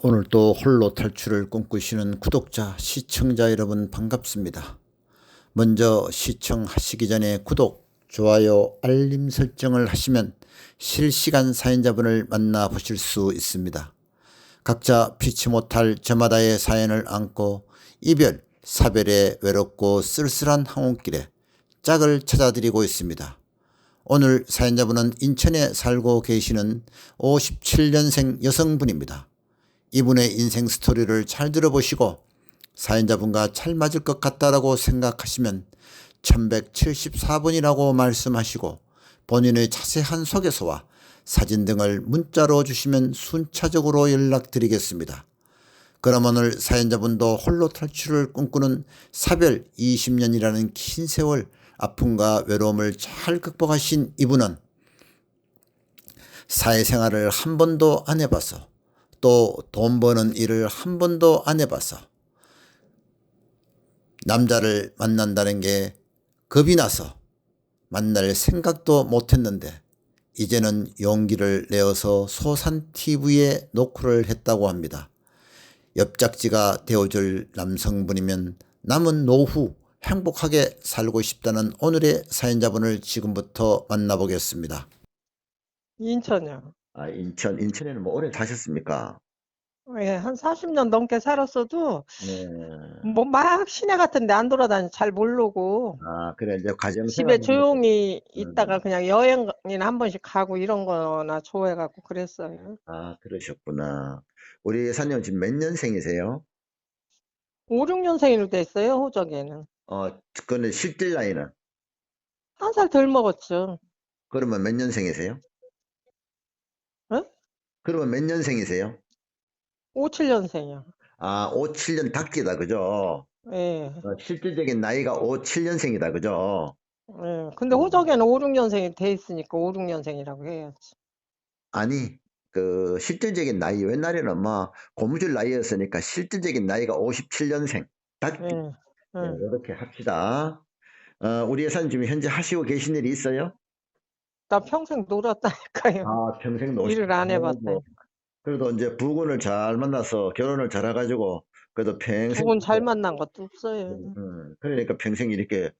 오늘도 홀로 탈출을 꿈꾸시는 구독자, 시청자 여러분 반갑습니다. 먼저 시청하시기 전에 구독, 좋아요, 알림 설정을 하시면 실시간 사연자분을 만나보실 수 있습니다. 각자 피치 못할 저마다의 사연을 안고 이별, 사별에 외롭고 쓸쓸한 항온길에 짝을 찾아드리고 있습니다. 오늘 사연자분은 인천에 살고 계시는 57년생 여성분입니다. 이분의 인생 스토리를 잘 들어보시고 사연자분과 잘 맞을 것 같다라고 생각하시면 1174번이라고 말씀하시고 본인의 자세한 소개서와 사진 등을 문자로 주시면 순차적으로 연락드리겠습니다. 그럼 오늘 사연자분도 홀로 탈출을 꿈꾸는 사별 20년이라는 긴 세월 아픔과 외로움을 잘 극복하신 이분은 사회생활을 한 번도 안 해봐서 또 돈 버는 일을 한 번도 안 해봐서 남자를 만난다는 게 겁이 나서 만날 생각도 못 했는데 이제는 용기를 내어서 소산 TV에 노크를 했다고 합니다. 옆짝지가 되어줄 남성분이면 남은 노후 행복하게 살고 싶다는 오늘의 사연자분을 지금부터 만나보겠습니다. 인천이요. 아, 인천, 인천에는 뭐 오래 사셨습니까? 예, 한 40년 넘게 살았어도 네. 뭐 막 시내 같은데 안 돌아다니 잘 모르고 아, 그래, 이제 가정 집에 조용히 음. 있다가 그냥 여행이나 한 번씩 가고 이런 거나 좋아해갖고 그랬어요. 아, 그러셨구나. 우리 사님 지금 몇 년생이세요? 5, 6년생으로 됐어요, 호적에는. 어, 근데 실질 나이는? 한 살 덜 먹었죠. 그러면 몇 년생이세요? 어? 그러면 몇 년생이세요? 5, 7년생이요. 아, 5, 7년 닭기다, 그죠? 예, 어, 실질적인 나이가 5, 7년생이다, 그죠? 예. 근데 호적에는 5, 6년생이 돼 있으니까 5, 6년생이라고 해야지. 아니, 그, 실질적인 나이, 옛날에는 뭐, 고무줄 나이였으니까 실질적인 나이가 57년생. 닭기. 예, 네, 예. 이렇게 합시다. 어, 우리 여사님 지금 현재 하시고 계신 일이 있어요? 나 평생 놀았다니까요. 아, 평생 노시 일을 안 해봤다니까. 그래도 이제 부군을 잘 만나서 결혼을 잘 해가지고 그래도 평생 두분 잘 만난 것도 없어요. 음, 그러니까 평생 이렇게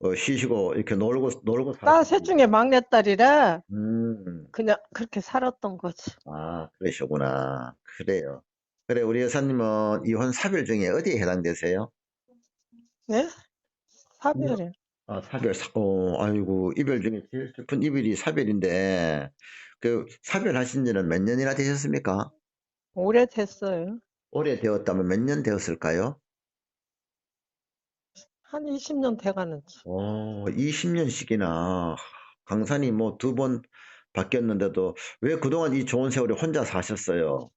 어, 쉬시고 이렇게 놀고 놀고 딸 살- 셋 중에 막내딸이라 음, 그냥 그렇게 살았던 거지. 아 그러시구나 그래요. 그래 우리 여사님은 이혼 사별 중에 어디에 해당되세요? 네? 사별이. 아 사별 사, 어, 아이고 이별 중에 제일 슬픈 이별이 사별인데 그 사별하신 지는 몇 년이나 되셨습니까? 오래됐어요. 오래되었다면 몇 년 되었을까요? 한 20년 돼가는 지. 어, 20년씩이나 강산이 뭐 두 번 바뀌었는데도 왜 그동안 이 좋은 세월에 혼자 사셨어요?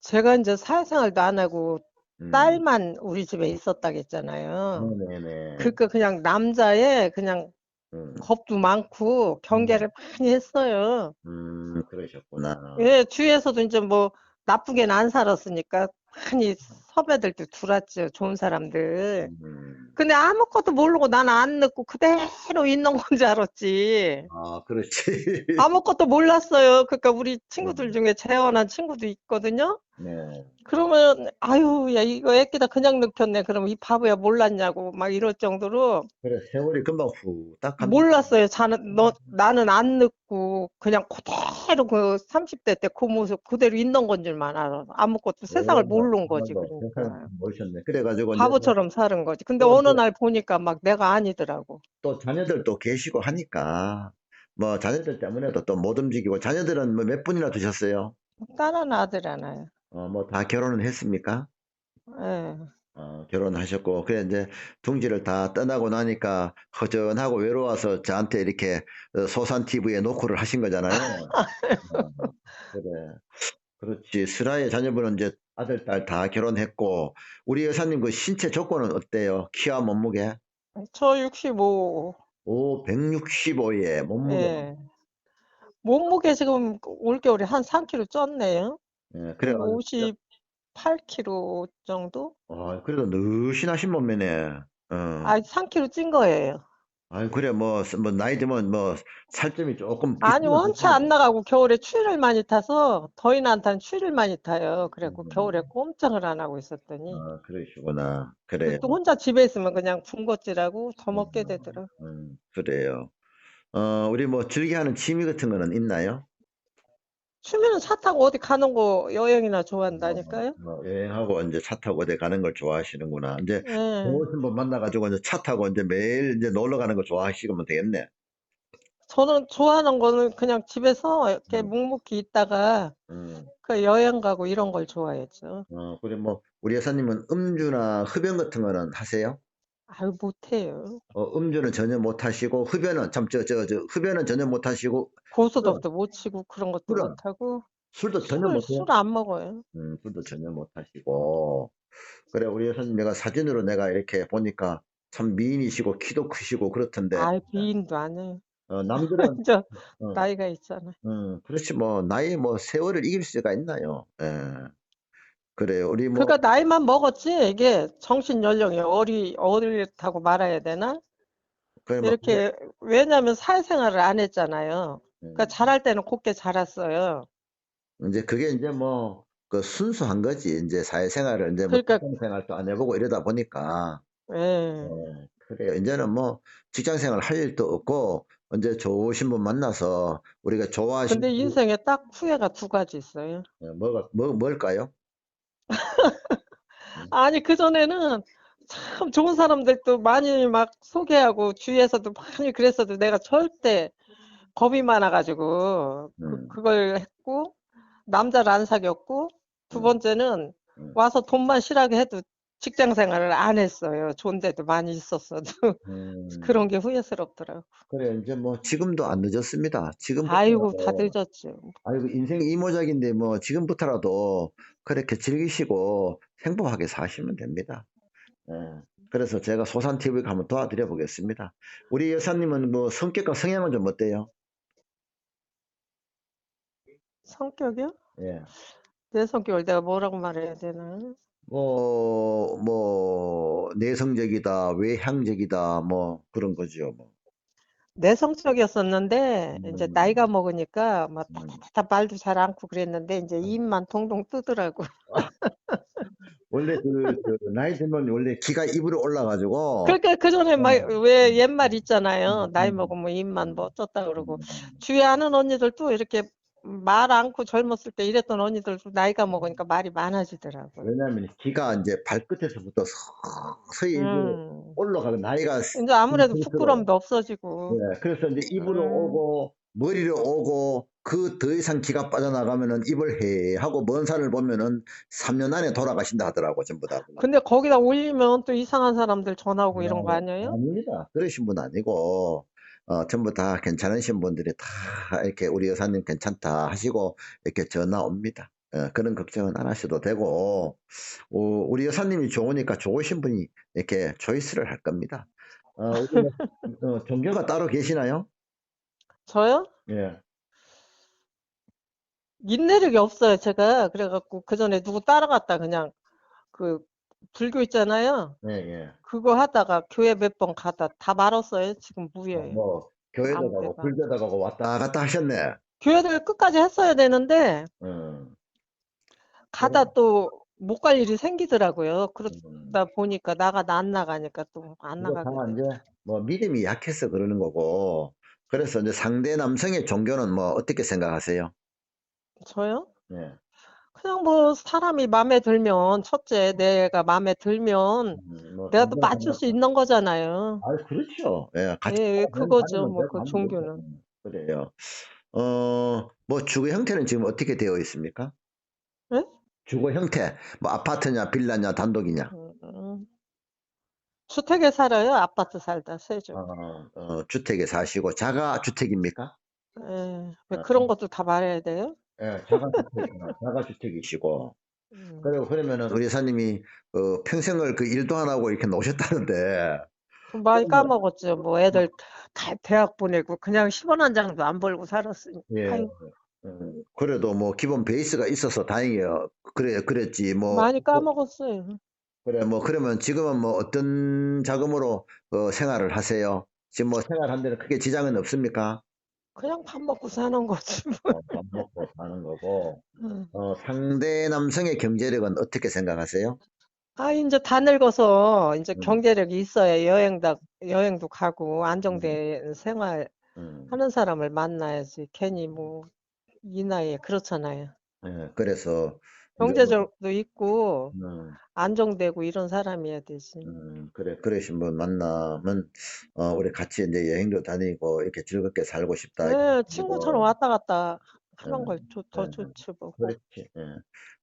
제가 이제 사회생활도 안 하고 음, 딸만 우리 집에 있었다겠잖아요. 네네네. 그러니까 그냥 남자의 그냥 음, 겁도 많고 경계를 많이 했어요. 음, 그러셨구나. 예, 주위에서도 이제 뭐 나쁘게는 안 살았으니까 많이 섭외들도 들어왔죠. 좋은 사람들. 음, 근데 아무것도 모르고 나는 안 늦고 그대로 있는 건 줄 알았지. 아, 그렇지. 아무것도 몰랐어요. 그러니까 우리 친구들 음. 중에 재혼한 친구도 있거든요. 네. 그러면 아유, 야 이거 애기다 그냥 늙혔네. 그러면 이 바보야 몰랐냐고 막 이럴 정도로 그래, 세월이 금방 후딱. 몰랐어요. 자는 너 나는 안 늙고 그냥 그대로 그 30대 때 그 모습 그대로 있는 건 줄만 알아. 아무것도 세상을 오, 모르는 거지. 한번더 그러니까 모셨네. 그래가지고 바보처럼 사는 거지. 근데 또, 어느 또, 날 보니까 막 내가 아니더라고. 또 자녀들도 계시고 하니까 뭐 자녀들 때문에도 또 못 움직이고 자녀들은 뭐 몇 분이나 두셨어요? 딸 하나 아들 하나요. 어, 뭐 다 결혼은 했습니까? 예. 어, 결혼하셨고, 그래, 이제, 둥지를 다 떠나고 나니까 허전하고 외로워서 저한테 이렇게 어, 소산 TV에 노크를 하신 거잖아요. 어, 그래. 그렇지. 슬아의 자녀분은 이제 아들, 딸 다 결혼했고, 우리 여사님 그 신체 조건은 어때요? 키와 몸무게? 저 65. 오, 165에 몸무게. 예. 몸무게 지금 올겨울에 한 3kg 쪘네요. 예, 한 그래가지고, 58kg 정도? 어, 그래도 느신하신 몸매네. 어, 아, 3kg 찐 거예요. 아이, 그래, 뭐, 뭐, 나이 들면 뭐, 살점이 조금. 아니, 있으면 원체 좋잖아. 안 나가고 겨울에 추위를 많이 타서 더위는 추위를 많이 타요. 그래갖고 음. 겨울에 꼼짝을 안 하고 있었더니 아, 그러시구나. 그래. 그래서 또 혼자 집에 있으면 그냥 군것질하고 더 먹게 음. 되더라. 음, 그래요. 어, 우리 뭐, 즐겨 하는 취미 같은 거는 있나요? 추위는 차 타고 어디 가는 거 여행이나 좋아한다니까요. 뭐, 여행하고 이제 차 타고 어디 가는 걸 좋아하시는구나. 이제 예. 좋으신 분 만나가지고 이제 차 타고 이제 매일 이제 놀러 가는 거 좋아하시면 되겠네. 저는 좋아하는 거는 그냥 집에서 이렇게 음. 묵묵히 있다가 음, 그 여행 가고 이런 걸 좋아했죠. 어, 그래 뭐, 우리 여사님은 음주나 흡연 같은 거는 하세요? 아유, 못해요. 어, 음주는 전혀 못 하시고, 흡연은, 참, 저, 저, 저, 흡연은 전혀 못 하시고, 고수톱도 못 치고 그런 것도 술은? 못 하고 술도 전혀 술, 못 해요? 술 안 먹어요. 음, 술도 전혀 못 하시고. 그래, 우리 여사님 내가 사진으로 내가 이렇게 보니까 참 미인이시고, 키도 크시고, 그렇던데, 미인도 안 해요. 어, 남들은, 저 어, 나이가 있잖아. 음, 그렇지, 뭐, 나이 뭐, 세월을 이길 수가 있나요? 예. 그래요, 우리 뭐, 그러니까 나이만 먹었지 이게 정신 연령이 어리 어리다고 말해야 되나? 그래, 뭐, 이렇게 왜냐면 사회생활을 안 했잖아요. 그러니까 음, 자랄 때는 곱게 자랐어요. 이제 그게 이제 뭐, 그 순수한 거지. 이제 사회생활을 이제 뭐, 그러니까 직장생활도 안 해보고 이러다 보니까. 예. 예, 그래요. 이제는 뭐 직장생활 할 일도 없고 이제 좋으신 분 만나서 우리가 좋아하시는 근데 분- 인생에 딱 후회가 두 가지 있어요. 예, 뭐가 뭐 뭘까요? 아니 그 전에는 참 좋은 사람들도 많이 막 소개하고 주위에서도 많이 그랬어도 내가 절대 겁이 많아가지고 그, 음. 그 걸 했고 남자를 안 사귀었고 두 음. 번째는 음. 와서 돈만 실하게 해도 직장 생활을 안 했어요. 좋은 데도 많이 있었어도 음, 그런 게 후회스럽더라고. 그래 이제 뭐 지금도 안 늦었습니다. 아이고 다 지금부터라도 늦었죠. 아이고 인생 이모작인데 뭐 지금부터라도 그렇게 즐기시고 행복하게 사시면 됩니다. 예. 그래서 제가 소산 TV가 한번 도와드려 보겠습니다. 우리 여사님은 뭐 성격과 성향은 좀 어때요? 성격이요? 예. 내 성격을 내가 뭐라고 말해야 되나? 뭐, 뭐, 내성적이다, 외향적이다, 뭐, 그런 거죠, 뭐. 내성적이었었는데 이제 음. 나이가 먹으니까 막 음. 타타타 말도 잘 않고 그랬는데 이제 입만 동동 뜨더라고. 원래 그, 그 나이 들면 원래 기가 입으로 올라가지고, 그러니까 그 전에 막 어. 왜 옛말 있잖아요. 음, 나이 음. 먹으면 입만 뭐 어쩌다 그러고 음, 주위에 아는 언니들도 이렇게 말 않고 젊었을 때 이랬던 언니들도 나이가 먹으니까 말이 많아지더라고요. 왜냐하면 기가 이제 발끝에서부터 서서히 이제 음. 올라가고 나이가 이제 아무래도 부끄럼도 없어지고 예, 그래서 이제 입으로 음. 오고, 머리로 오고, 그 더 이상 기가 빠져나가면은 입을 해 하고 먼 산을 보면은 3년 안에 돌아가신다 하더라고, 전부 다. 근데 거기다 올리면 또 이상한 사람들 전화 오고 이런 거 아, 아니에요? 아닙니다. 그러신 분 아니고, 어, 전부 다 괜찮으신 분들이 다 이렇게 우리 여사님 괜찮다 하시고 이렇게 전화 옵니다. 어, 그런 걱정은 안 하셔도 되고, 어, 우리 여사님이 좋으니까 좋으신 분이 이렇게 초이스를 할 겁니다. 어, 어, 종교가 따로 계시나요? 저요? 예. 인내력이 없어요, 제가. 그래갖고 그 전에 누구 따라갔다 그냥 그 불교 있잖아요. 예, 예. 그거 하다가 교회 몇 번 가다 다 말았어요. 지금 어, 무효예요. 뭐, 교회도 아무 가고, 데나. 불교도 가고 왔다 갔다 하셨네. 교회를 끝까지 했어야 되는데 음, 가다 또 못 갈 일이 생기더라고요. 음. 그러다 보니까 나가다 안 나가니까 또안 그거 나가게 다. 이제 뭐 믿음이 약해서 그러는 거고, 그래서 이제 상대 남성의 종교는 뭐 어떻게 생각하세요? 저요? 예. 그냥 뭐 사람이 마음에 들면 첫째 내가 마음에 들면 음, 뭐 내가 또 맞출 수 있는 거잖아요. 아, 그렇죠. 예, 같이 예, 가면 그거죠. 가면 뭐그 종교는. 음, 그래요. 어, 뭐 주거 형태는 지금 어떻게 되어 있습니까? 예? 주거 형태, 뭐 아파트냐, 빌라냐, 단독이냐? 음, 음. 주택에 살아요? 아파트 살다 세죠. 어, 어, 주택에 사시고 자가 주택입니까? 예, 왜 어, 그런 것도 다 말해야 돼요? 예, 자가 주택, 자가 주택이시고. 음. 그리고 그러면은 우리 여사님이 어, 평생을 그 일도 안 하고 이렇게 노셨다는데, 좀 많이 까먹었죠. 뭐 애들 다 대학 보내고 그냥 10원 한 장도 안 벌고 살았으니. 예, 음, 그래도 뭐 기본 베이스가 있어서 다행이에요. 그래, 그랬지. 뭐, 많이 까먹었어요. 그래, 뭐, 그러면 지금은 뭐 어떤 자금으로 어, 생활을 하세요? 지금 뭐 생활하는 데는 크게 지장은 없습니까? 그냥 밥 먹고 사는 거지 뭐. 어, 밥 먹고 사는 거고. 응. 어, 상대 남성의 경제력은 어떻게 생각하세요? 아, 이제 다 늙어서 이제 음. 경제력이 있어야 여행도 여행도 가고 안정된 생활 음, 하는 사람을 만나야지. 괜히 뭐 이 나이에 그렇잖아요. 예, 그래서 경제적도 있고 음, 안정되고 이런 사람이어야 되지. 음, 그래, 그러신 분 만나면, 어, 우리 같이 이제 여행도 다니고, 이렇게 즐겁게 살고 싶다. 네, 이런 친구처럼 식으로. 왔다 갔다 하는 예, 걸더 예, 좋지 뭐. 그렇지. 예.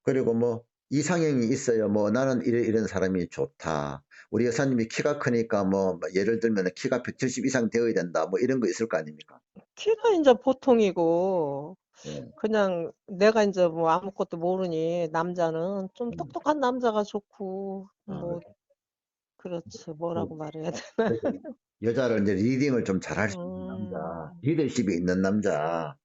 그리고 뭐, 이상형이 있어요. 뭐, 나는 이런, 이런 사람이 좋다. 우리 여사님이 키가 크니까 뭐, 예를 들면 키가 170 이상 되어야 된다. 뭐, 이런 거 있을 거 아닙니까? 키가 이제 보통이고 예. 그냥 내가 이제 뭐 아무것도 모르니 남자는 좀 음. 똑똑한 남자가 좋고 아, 뭐 그렇지 뭐라고 말해야 돼. 그래서 여자를 이제 리딩을 좀 잘할 수 있는 남자, 음, 리더십이 있는 남자,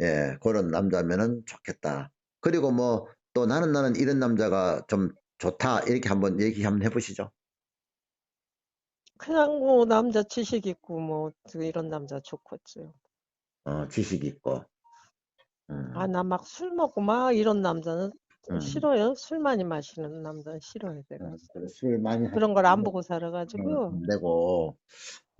예, 그런 남자면은 좋겠다. 그리고 뭐, 또 나는 나는 이런 남자가 좀 좋다. 이렇게 한번 얘기 한번 해보시죠. 그냥 뭐 남자 지식 있고 뭐 이런 남자 좋겠지. 어, 지식 있고. 음, 아, 나막 술 먹고 막 이런 남자는 음, 싫어요. 술 많이 마시는 남자는 싫어요, 내가. 음, 그래, 술 많이 그런 걸 안 보고 음, 살아가지고. 안 되고,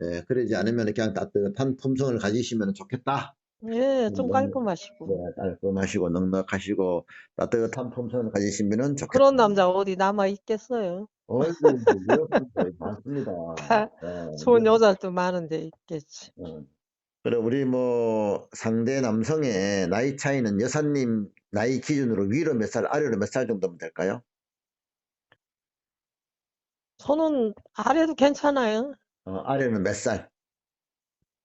예, 그러지 않으면 그냥 따뜻한 품성을 가지시면 좋겠다. 예, 좀 넉넉, 깔끔하시고. 네, 깔끔하시고, 넉넉하시고, 따뜻한 품성을 가지시면 좋겠다. 그런 남자 어디 남아 있겠어요? 어이구, 위협한 거 많습니다. 다 예, 좋은 여자도 많은데 있겠지. 어. 그래, 우리 뭐, 상대 남성의 나이 차이는 여사님 나이 기준으로 위로 몇 살, 아래로 몇 살 정도면 될까요? 저는 아래도 괜찮아요. 어, 아래는 몇 살?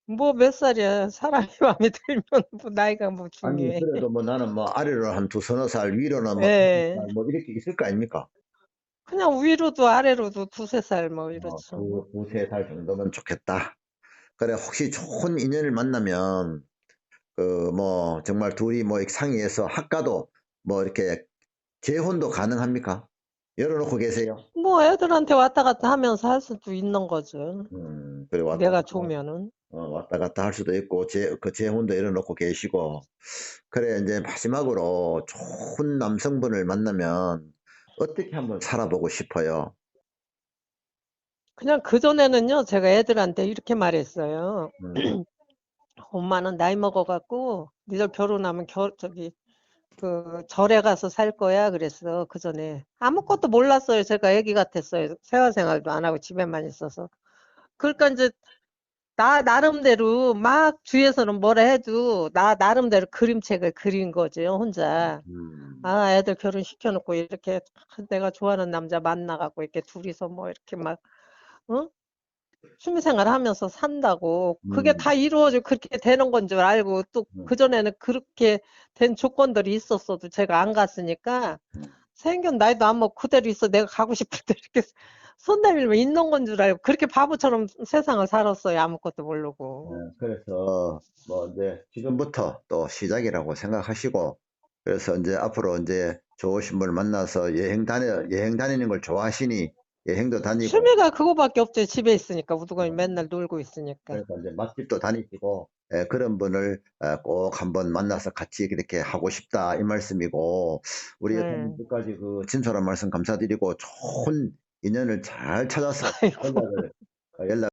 뭐 몇 살이야. 사람이 마음에 들면 뭐 나이가 뭐 아니, 중요해. 그래도 뭐 나는 뭐 아래로 한 두 서너 살, 위로는 뭐 예. 살, 뭐 이렇게 있을 거 아닙니까? 그냥 위로도 아래로도 두세 살뭐 어, 이렇죠. 두, 두세 살 정도면 좋겠다. 그래, 혹시 좋은 인연을 만나면, 그, 뭐, 정말 둘이 뭐 상의해서 학가도 뭐 이렇게 재혼도 가능합니까? 열어놓고 계세요? 뭐 애들한테 왔다 갔다 하면서 할 수도 있는 거죠. 음, 그래, 왔다 내가 갔다, 좋으면은. 어, 왔다 갔다 할 수도 있고, 재, 그 재혼도 열어놓고 계시고, 그래, 이제 마지막으로 좋은 남성분을 만나면 어떻게 한번 살아보고 싶어요? 그냥 그전에는요, 제가 애들한테 이렇게 말했어요. 음, 엄마는 나이 먹어갖고, 니들 결혼하면 겨, 저기, 그, 절에 가서 살 거야. 그랬어, 그전에. 아무것도 몰랐어요. 제가 애기 같았어요. 생활생활도 안 하고 집에만 있어서. 그러니까 이제, 나, 나름대로 막 주위에서는 뭐라 해도, 나, 나름대로 그림책을 그린 거죠, 혼자. 음, 아, 애들 결혼시켜놓고 이렇게 내가 좋아하는 남자 만나갖고 이렇게 둘이서 뭐 이렇게 막, 어? 취미생활 하면서 산다고. 그게 음, 다 이루어져 그렇게 되는 건 줄 알고 또 음, 그전에는 그렇게 된 조건들이 있었어도 제가 안 갔으니까 음. 생긴 나이도 안 먹고 그대로 있어. 내가 가고 싶을 때 이렇게 손 내밀면 있는 건 줄 알고 그렇게 바보처럼 세상을 살았어요. 아무것도 모르고. 네, 그래서 뭐 이제 지금부터 또 시작이라고 생각하시고 그래서 이제 앞으로 이제 좋으신 분을 만나서 여행 다녀 여행 다니는 걸 좋아하시니 여행도 다니고 취미가 그거밖에 없죠. 집에 있으니까 우두커니 맨날 놀고 있으니까. 그러니까 이제 맛집도 다니시고 예, 그런 분을 예, 꼭 한번 만나서 같이 그렇게 하고 싶다 이 말씀이고 우리 네. 여사님 끝까지 그 진솔한 말씀 감사드리고 좋은 인연을 잘 찾아서 아이고. 연락을 연락